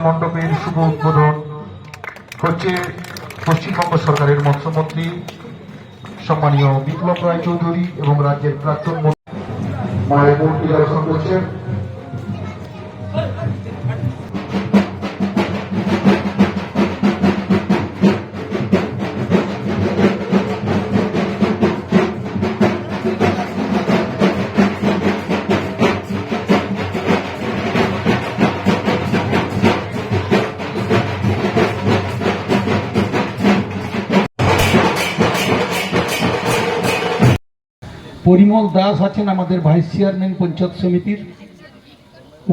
মণ্ডপের শুভ উদ্বোধন হচ্ছে পশ্চিমবঙ্গ সরকারের মৎস্যমন্ত্রী সম্মানীয় বিপ্লব রায় চৌধুরী এবং রাজ্যের প্রাক্তন মন্ত্রী করছেন পরিমল দাস আছেন আমাদের ভাইস চেয়ারম্যান পঞ্চায়েত সমিতির।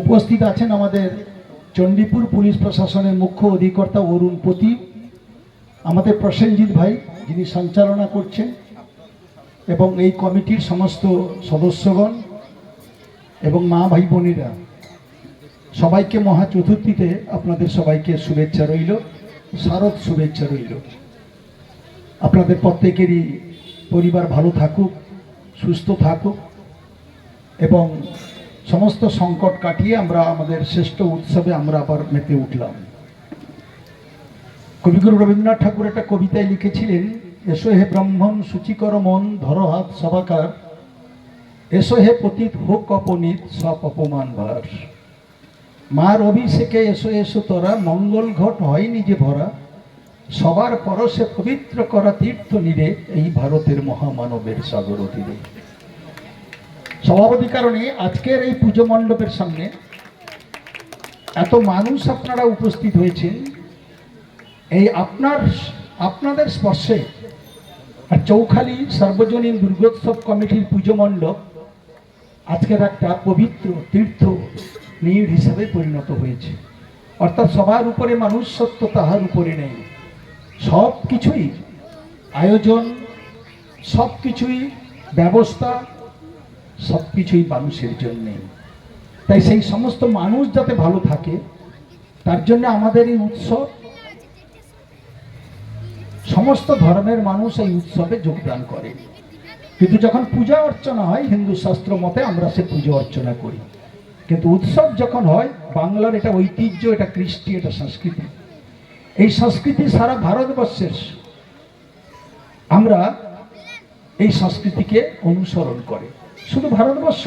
উপস্থিত আছেন আমাদের চণ্ডীপুর পুলিশ প্রশাসনের মুখ্য অধিকর্তা অরুণ পতি আমাদের প্রসেনজিৎ ভাই, যিনি সঞ্চালনা করছেন, এবং এই কমিটির সমস্ত সদস্যগণ এবং মা ভাই বোনেরা। সবাইকে মহা চতুর্থীতে আপনাদের সবাইকে শুভেচ্ছা রইল, শারদ শুভেচ্ছা রইল। আপনাদের প্রত্যেকেরই পরিবার ভালো থাকুক। সুস্থ থাকুক এবং সমস্ত সংকট কাটিয়ে আমরা আমাদের শ্রেষ্ঠ উৎসবে আমরা আবার মেতে উঠলাম। কবিগুরু রবীন্দ্রনাথ ঠাকুর একটা কবিতায় লিখেছিলেন, এসো হে ব্রাহ্মণ, সূচিকর মন, ধর হাত সভাকার এসো হে পতিত, হোক অপনীত, সব অপমান ভার। মার অভিষেকে এসো এসো তোরা, মঙ্গল ঘট হয়নি যে ভরা। সবার পরশে পবিত্র করা তীর্থ নিরে এই ভারতের মহামানবের সাগর তীরে। সভাপতি কারণে আজকের এই পুজো মণ্ডপের সামনে এত মানুষ আপনারা উপস্থিত হয়েছেন। এই আপনার, আপনাদের স্পর্শে আর চৌখালি সর্বজনীন দুর্গোৎসব কমিটির পুজো মণ্ডপ আজকের একটা পবিত্র তীর্থ নীড় হিসাবে পরিণত হয়েছে। অর্থাৎ সবার উপরে মানুষ সত্য তাহার উপরে নেই। সব কিছুই আয়োজন সব কিছুই ব্যবস্থা সব কিছুই মানুষের জন্যে। তাই সেই সমস্ত মানুষ যাতে ভালো থাকে, তার জন্য আমাদের এই উৎসব, সমস্ত ধর্মের মানুষ এই উৎসবে যোগদান করে। কিন্তু যখন পূজা অর্চনা হয়, হিন্দু শাস্ত্র মতে আমরা সে পুজো অর্চনা করি। কিন্তু উৎসব যখন হয়, বাংলার এটা ঐতিহ্য, এটা কৃষ্টি, এটা সংস্কৃতি। এই সংস্কৃতি সারা ভারতবর্ষের। আমরা এই সংস্কৃতিকে অনুসরণ করে। শুধু ভারতবর্ষ